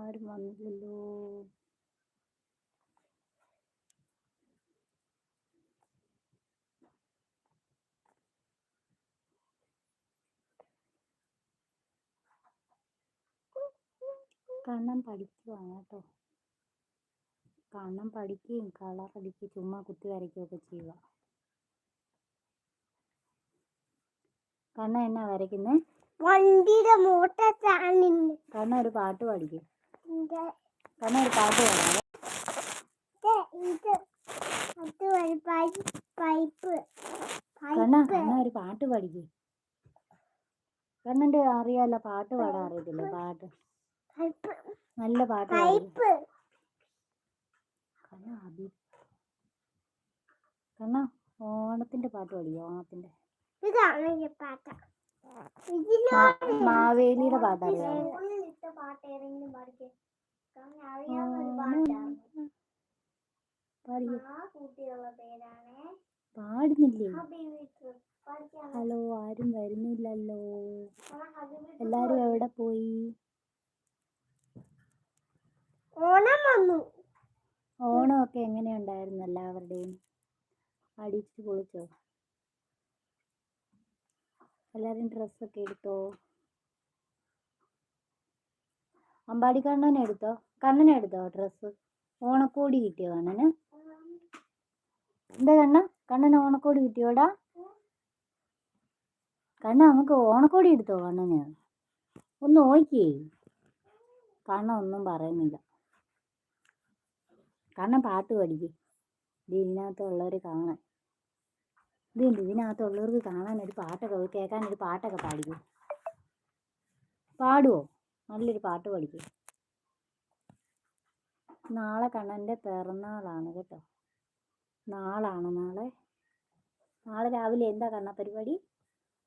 ആരും വന്നില്ലല്ലോ? കണ്ണൻ പഠിക്കുവാണ് കേട്ടോ. കണ്ണൻ പഠിക്കുകയും കളർ അടിക്കുകയും ചുമ്മാ കുത്തി വരയ്ക്കുകയൊക്കെ ചെയ്യുക. കണ്ണൻ എന്നാ വരയ്ക്കുന്നേ? വണ്ടിയുടെ മോട്ടർ കണ്ണൻ ഒരു പാട്ട് പാടിക്കും. കണ്ണൻ ഒരു പാട്ട് പാടാം ഇത് അത് ഒരു പൈപ്പ് പൈപ്പ്. കണ്ണ കണ്ണ ഒരു പാട്ട് കണ്ണന്റെ അറിയാലോ പാട്ട് പാടാൻ അറിയത്തില്ലേ പാട്ട്. നല്ല പാട്ട് കണ്ണ അഭി കണ്ണ ഓണത്തിന്റെ പാട്ട് പാടിയോ ഓണത്തിന്റെ ഇതാണ് പാട്ട്. മാവേലിയുടെ പാട്ട് അറിയാമോ ഇതിലിട്ട പാട്ട് ഏതെങ്കിലും പാടിക്കേ? കാരണം അറിയാവുന്ന ഒരു പാട്ടാണ്. പാടിക്കോ. ആ കുട്ടികളുടെ പാടുന്നില്ലേ? ഹലോ ആരും വരുന്നില്ലല്ലോ. എല്ലാരും എവിടെ പോയി? ഓണം വന്നു. ഓണമൊക്കെ എങ്ങനെയുണ്ടായിരുന്നു എല്ലാവരുടെയും? അടിച്ചു പൊളിച്ചോ? എല്ലാവരും ഡ്രസ്സൊക്കെ എടുത്തോ? അമ്പാടി കണ്ണനെ എടുത്തോ? കണ്ണനെ എടുത്തോ ഡ്രസ്സ് ഓണക്കോടി കിട്ടിയോ കണ്ണന്? എന്താ കണ്ണ? കണ്ണന് ഓണക്കോടി കിട്ടിയോടാ? കണ്ണ നമുക്ക് ഓണക്കോടി എടുത്തോ കണ്ണന്? ഒന്ന് നോക്കിയേ. കണ്ണ ഒന്നും പറയുന്നില്ല. കണ്ണൻ പാട്ട് പഠിക്കും. ഇതിനകത്തുള്ളവർ കാണാൻ. ഇതുണ്ട് ഇതിനകത്തുള്ളവർക്ക് കാണാൻ ഒരു പാട്ടൊക്കെ കേൾക്കാൻ ഒരു പാട്ടൊക്കെ പാടിക്കും? പാടുവോ? നല്ലൊരു പാട്ട് പഠിക്കും. നാളെ കണ്ണന്റെ പിറന്നാളാണ് കേട്ടോ. നാളാണ് നാളെ. നാളെ രാവിലെ എന്താ കണ്ണ പരിപാടി?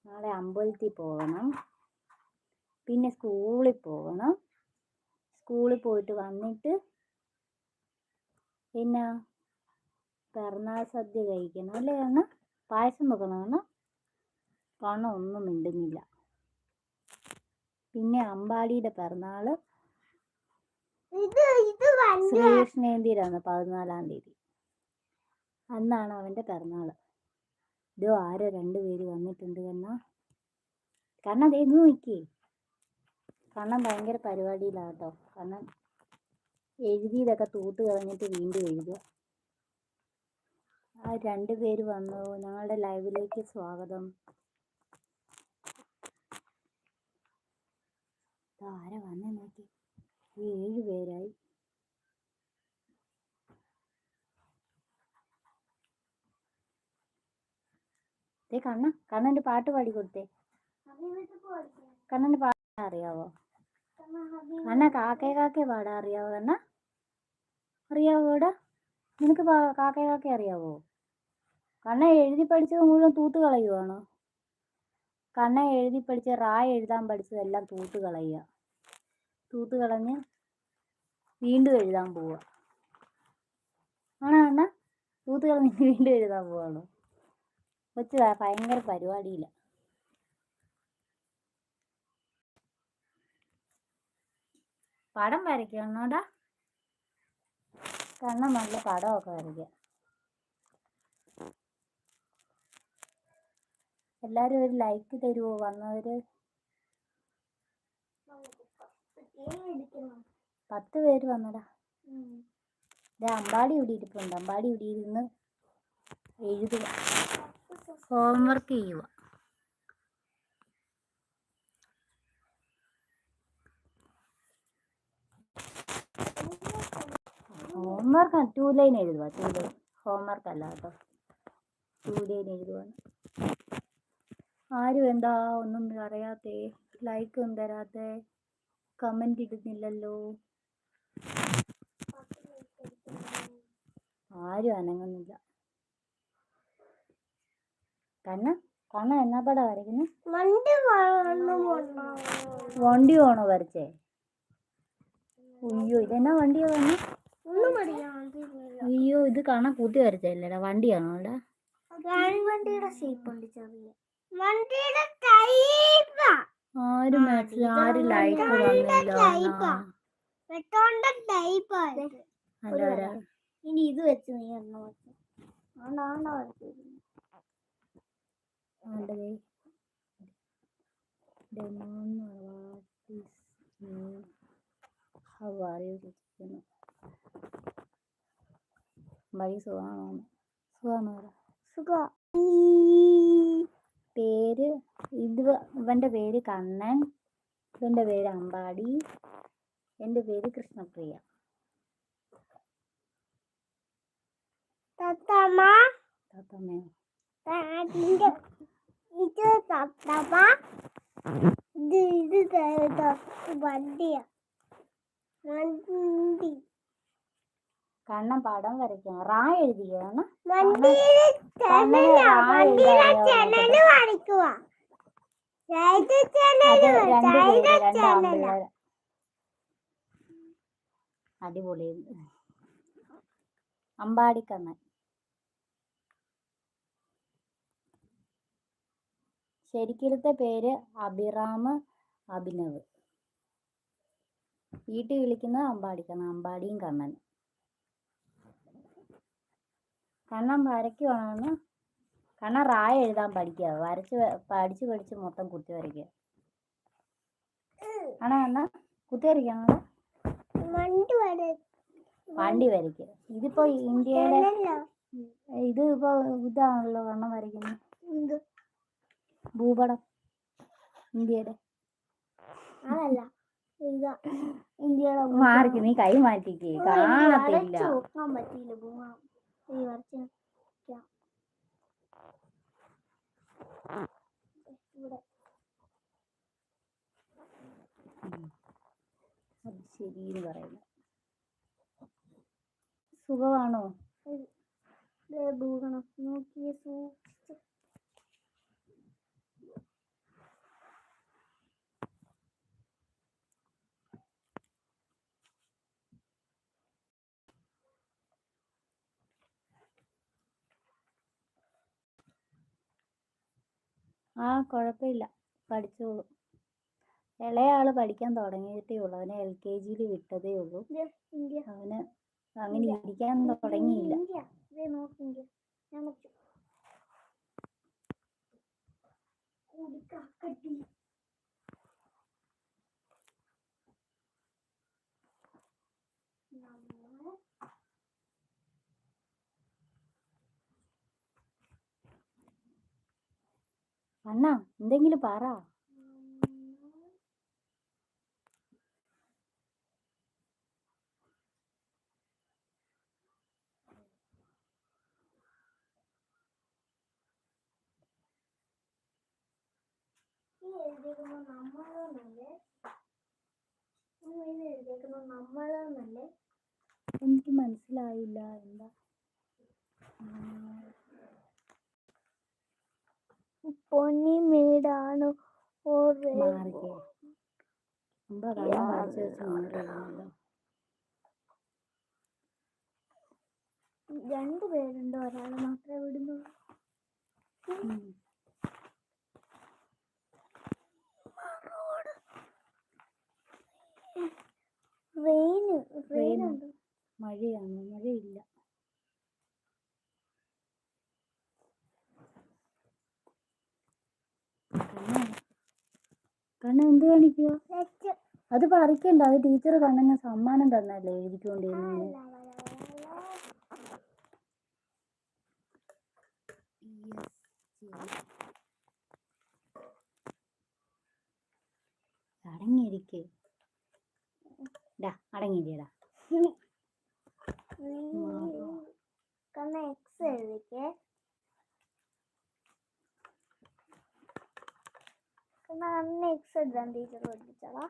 നാളെ അമ്പലത്തിൽ പോകണം പിന്നെ സ്കൂളിൽ പോകണം സ്കൂളിൽ പോയിട്ട് വന്നിട്ട് പിന്നെ പിറന്നാൾ സദ്യ കഴിക്കണം അല്ലേ കണ്ണ? പായസം വെക്കണം കണ്ണ ഒന്നും മിണ്ടുന്നില്ല. പിന്നെ അമ്പാടിയുടെ പിറന്നാൾ ശ്രീകൃഷ്ണേന്തിയിലാണ് പതിനാലാം തീയതി. അന്നാണ് അവന്റെ പിറന്നാൾ ഇതോ ആരോ രണ്ടുപേര് വന്നിട്ടുണ്ട് കണ്ണ. കണ്ണ ഇത് നോക്കിയേ. കണ്ണൻ ഭയങ്കര പരിപാടിയിലാട്ടോ. കണ്ണൻ എഴുതിയതൊക്കെ തൂട്ട് കളഞ്ഞിട്ട് വീണ്ടും എഴുതുക ആ രണ്ട് പേര് വന്നു. ഞങ്ങളുടെ ലൈവിലേക്ക് സ്വാഗതം. ആരാ വന്നേ നോക്കി. ഏഴ് പേരായി. ദേ കണ്ണ കണ്ണന്റെ പാട്ട് പാടി കൊടുത്തേ കണ്ണന്റെ പാട്ട് അറിയാവോ? കണ്ണ കാക്കേ കാക്കേ പാടാ അറിയാവോ കണ്ണ? അറിയാവോ ഇവിടെ നിനക്ക് കാക്കേ കാക്കേ അറിയാവോ? കണ്ണ എഴുതി പഠിച്ചത് മുഴുവൻ തൂത്ത് കളയുവാണ്. കണ്ണ എഴുതി പഠിച്ച റാ എഴുതാൻ പഠിച്ചതെല്ലാം തൂത്ത് കളയുക. തൂത്ത് കളഞ്ഞ് വീണ്ടും എഴുതാൻ പോവുക. ആണോ അണ്ണ? തൂത്ത് കളഞ്ഞ് വീണ്ടും എഴുതാൻ പോവാണോ? കൊച്ചു ഭയങ്കര പരിപാടിയില്ല. പടം വരയ്ക്കണോടാ കണ്ണ. നല്ല പടമൊക്കെ വരയ്ക്കുക എല്ലാരും ഒരു ലൈക്ക് തരുമോ വന്നവര് പത്ത് പേര് വന്നടാ. ദേ അമ്പാടി ഇവിടെ ഇരിപ്പുണ്ട്. അമ്പാടി ഇവിടെ ഇരുന്ന് എഴുതുക. ഹോംവർക്ക് ചെയ്യുക. ഹോംവർക്ക് ടൂ ലൈൻ എഴുതുക. ടൂ ലൈൻ ഹോംവർക്ക് അല്ല കേട്ടോ. ടൂ ലൈൻ എഴുതുവാണ് ആരും എന്താ ഒന്നും പറയാതെ ലൈക്ക് ഒന്നും തരാതെ കമന്റ് ഇടുന്നില്ലല്ലോ. ആരും അനങ്ങുന്നില്ല. കണ്ണ കണ്ണ എന്നാ പടാ വരയ്ക്കുന്നത് വണ്ടി വേണം വരച്ചേ? അയ്യോ ഇതെന്നാ വണ്ടിയാ വന്നു അയ്യോ ഇത് കാണാൻ കൂട്ടി വരച്ചല്ലേടാ വണ്ടിയാണോ അവിടെ? വണ്ടിയുടെ ഷേപ്പ് ഉണ്ട് ചെറിയ. ആരും ഇത് ആരും ലൈക്ക് വണ്ടിയുടെ തന്നില്ല വെട്ടോണ്ട ടൈപ്പ് അല്ല ഇനി ഇത് വെച്ച് നീ എണ്ണ വെച്ചു? ചോദിക്കുന്നു. വഴി സുഖമാണോ? സുഖമാണോ? സുഖ. പേര് ഇത് ഇവന്റെ പേര് കണ്ണൻ ഇവന്റെ പേര് അമ്പാടി എന്റെ പേര് കൃഷ്ണപ്രിയ. തത്തമ്മ. താത്തമ്മയോ അതിന്റെ ഇത് തത്തമ്മ. ഇത് ഇത് ത- ത- വണ്ടിയാ. വണ്ടി. കണ്ണൻ പടം വരയ്ക്കണം. റാ എഴുതിയാണ് അടിപൊളി. അമ്പാടിക്കണ്ണൻ. ശരിക്കിലത്തെ പേര് അഭിറാം അഭിനവ്. വീട്ടിൽ വിളിക്കുന്നത് അമ്പാടിക്കണ്ണൻ അമ്പാടിയും കണ്ണൻ. കണ്ണൻ വരയ്ക്കുവാണെന്ന് കണ്ണം റായ എഴുതാൻ പഠിക്കുക. വരച്ച് പഠിച്ച് പഠിച്ച് മൊത്തം കുത്തി വരയ്ക്കുക. ആണോ കണ്ണ കുത്തി വരയ്ക്കണോ വണ്ടി വര വണ്ടി വരയ്ക്കുക ഇതിപ്പോ ഇന്ത്യയുടെ ഇത് ഇപ്പൊ ഇതാണല്ലോ വണ്ണം വരയ്ക്കുന്നത്. ഭൂപടം. ഇന്ത്യയുടെ. അതല്ല. ഇന്ത്യയുടെ മാറിക്ക്. നീ കൈ മാറ്റിക്കേ. കാണത്തില്ല. ഇവിടെ അത് ശരിന്ന് പറയുന്നു സുഖമാണോ ഭൂഗണം നോക്കിയേ സൂക്ഷിച്ച് ആ കുഴപ്പമില്ല പഠിച്ചോളൂ. ഇളയ ആൾ പഠിക്കാൻ തുടങ്ങിയിട്ടേ ഉള്ളൂ. അവനെ എൽ കെ ജിയിൽ വിട്ടതേ ഉള്ളൂ. അവന് അങ്ങനെ ഇരിക്കാൻ തുടങ്ങിയില്ല. കുടിക്കാക്കട്ടി അണ്ണാ എന്തെങ്കിലും പറ. നമ്മളെന്നല്ലേ? നമ്മളെന്നല്ലേ? എനിക്ക് മനസ്സിലായില്ല എന്താ? പൊന്നി മേടാണ് രണ്ടു പേരുണ്ട്? ഒരാൾ മാത്രമേ വിടുന്നു. റെയിന്. മഴയാണ് മഴയില്ല കണ്ണ കണ്ണ എന്ത് കാണിക്കുക അത് പറിക്കണ്ട അത് ടീച്ചർ കണ്ണന് സമ്മാനം തന്നല്ലേ എഴുതിക്കൊണ്ടിരുന്നതിന് അടങ്ങിയിരിക്കേ. ഡാ അടങ്ങിയില്ലേടാ കണ്ണ എക്സ് എഴുതിക്കേ കണ്ണ അന്ന് എക്സ് എഴുതാൻ ടീച്ചർ പഠിപ്പിച്ചടാ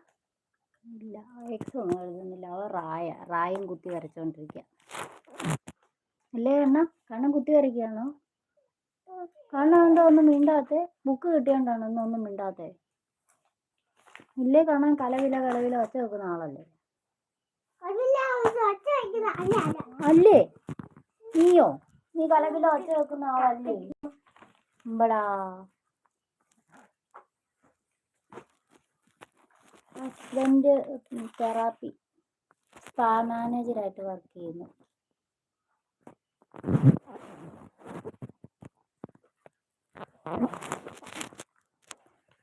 ഇല്ല എക്സ് ഒന്നും എഴുതുന്നില്ല. അവ റായ റായും കുത്തി വരച്ചോണ്ടിരിക്കുക അല്ലേ കണ്ണ? കണ്ണൻ കുത്തി വരയ്ക്കുകയാണോ കണ്ണ എന്താ ഒന്നും മിണ്ടാത്തെ? ബുക്ക് കിട്ടിയോണ്ടാണോ ഒന്നും ഒന്നും മിണ്ടാത്തെ? ഇല്ലേ കാണാൻ കലവില കലവില ഒച്ച വെക്കുന്ന ആളല്ലേ? അല്ലേ നീയോ? നീ കലവില ഒച്ച വെക്കുന്ന ആളല്ലേ? ഇമ്പടാ. ഹസ്ബൻഡ് തെറാപ്പി സ്പാ മാനേജറായിട്ട് വർക്ക് ചെയ്യുന്നു.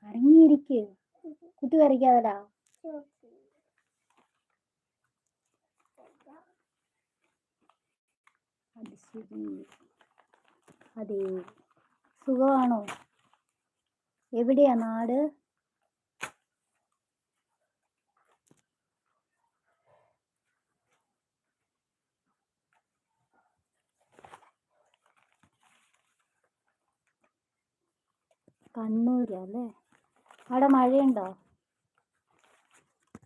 അടങ്ങിയിരിക്ക് കുട്ടി വരയ്ക്കാതടാ അത് ശരി. അതെ. സുഖമാണോ? എവിടെയാ നാട്? കണ്ണൂരാ അല്ലേ അവിടെ മഴയുണ്ടോ?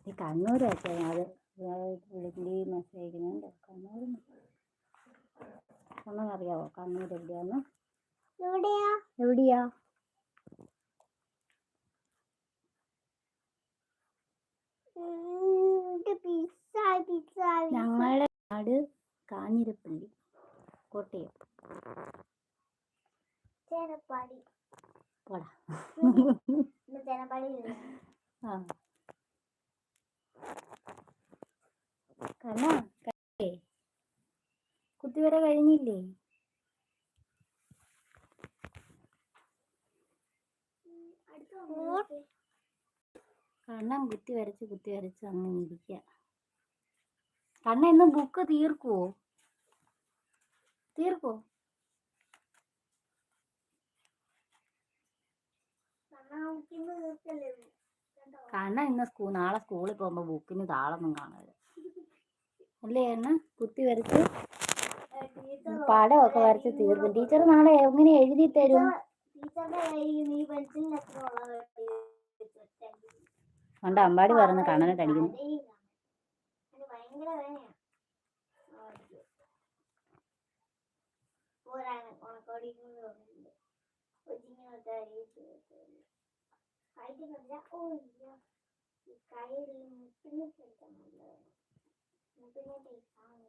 ഈ കണ്ണൂരാച്ചാ അത് വിളിക്കുന്ന മെസ്സേജ് അയക്കുന്നുണ്ട് കണ്ണൂർ അറിയാവോ കണ്ണൂർ എവിടെയാന്ന്? എവിടെയാ? ഞങ്ങളുടെ നാട് കാഞ്ഞിരപ്പള്ളി കോട്ടയം. ചേനപ്പാടി പോടാ. ആ. കണ്ണ കുത്തിവര കഴിഞ്ഞില്ലേ? കണ്ണം കുത്തി വരച്ച് കുത്തി വരച്ച് അങ്ങനെ ഇരിക്കുക കണ്ണ ഇന്ന് ബുക്ക് തീർക്കുവോ? തീർക്കോ കണ്ണ ഇന്ന് സ്കൂ നാളെ സ്കൂളിൽ പോകുമ്പോൾ ബുക്കിന് താളൊന്നും കാണരുത്. അല്ലേ എണ്ണ കുത്തി വരച്ച് ഒക്കെ വരച്ച് തീർക്കും. ടീച്ചർ നാളെ എങ്ങനെ എഴുതി തരും? കണ്ട അമ്പാടി പറഞ്ഞ് കണ്ണനിട്ട് അടിക്കുന്നു പോരാണ് ഉണക്കോടി കൊച്ചിങ്ങനത്തെ అయితే కదా ఓ ఈ కాయలు ముట్టునట్టు ముట్టునట్టు ఈ సాంగ్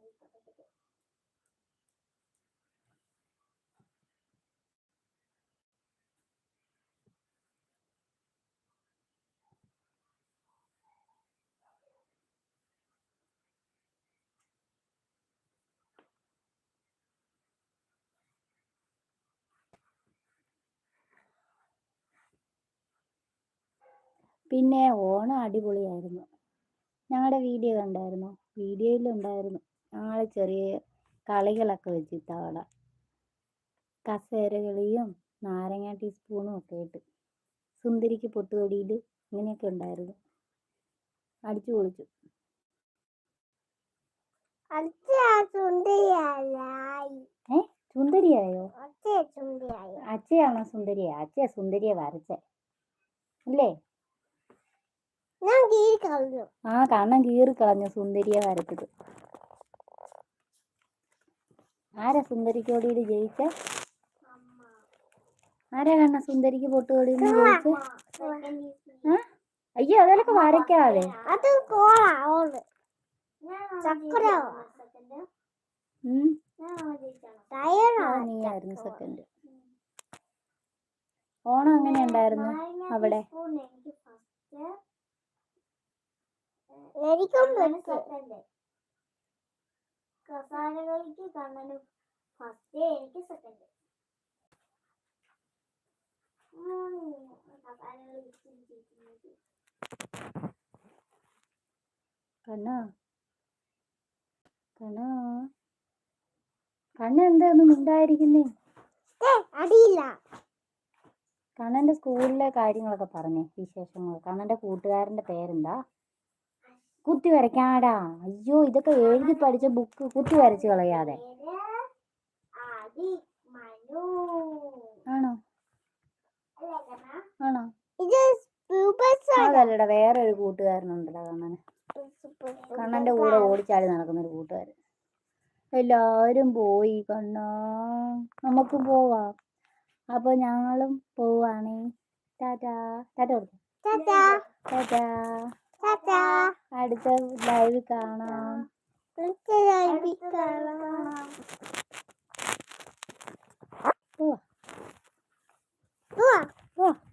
പിന്നെ ഓണം അടിപൊളിയായിരുന്നു. ഞങ്ങളുടെ വീഡിയോ കണ്ടായിരുന്നു? വീഡിയോയിലുണ്ടായിരുന്നു. ഞങ്ങൾ ചെറിയ കളികളൊക്കെ വെച്ചിട്ട് അവിടെ കസേര കളിയും നാരങ്ങ ടീസ്പൂണും ഒക്കെ ഇട്ട് സുന്ദരിക്ക് പൊട്ടുതൊടിയിൽ ഇങ്ങനെയൊക്കെ ഉണ്ടായിരുന്നു. അടിച്ചു പൊളിച്ചു. സുന്ദരിയായി. അച്ഛയാണോ സുന്ദരിയാ? അച്ഛയാ സുന്ദരിയെ വരച്ചേ. അല്ലേ ആ കണ്ണം കീറി കളഞ്ഞു സുന്ദരിയെ വരച്ചത്. ആരാ സുന്ദരിക്കോടിയിൽ ജയിച്ച? ആരാ കണ്ണ സുന്ദരിക്ക് പൊട്ടുകൊടിയിൽ ജയിച്ച? അയ്യോ അതിലൊക്കെ വരയ്ക്കാതെ നീയായിരുന്നു സെക്കൻഡ് ഓണം എങ്ങനെ ഉണ്ടായിരുന്നു അവിടെ? എനിക്കും കസാലകളിക്ക് കണ്ണന് ഫസ്റ്റ് എനിക്ക് സെക്കൻഡ് കണ്ണ. കണ്ണ. കണ്ണ എന്താന്ന് മിണ്ടായിരിക്കുന്നേ കണ്ണന്റെ സ്കൂളിലെ കാര്യങ്ങളൊക്കെ പറഞ്ഞേ വിശേഷങ്ങൾ. കണ്ണന്റെ കൂട്ടുകാരന്റെ പേരെന്താ? കുത്തി വരയ്ക്കാടാ അയ്യോ ഇതൊക്കെ എഴുതി പഠിച്ച ബുക്ക് കുത്തി വരച്ച് കളയാതെ. ആണോ? ആണോ? അതല്ലടാ വേറെ ഒരു കൂട്ടുകാരനുണ്ടടാ കണ്ണന്. കണ്ണന്റെ കൂടെ ഓടിച്ചാടി നടക്കുന്ന ഒരു കൂട്ടുകാരൻ. എല്ലാരും പോയി കണ്ണാ. നമുക്ക് പോവാം. അപ്പൊ ഞങ്ങളും പോവാണേ. ടാറ്റാ. Tata tata. ടാറ്റാ. അടുത്ത ലൈവ് കാണാം. അടുത്ത ലൈവ് കാണാം. ഓ ഓ പോവാ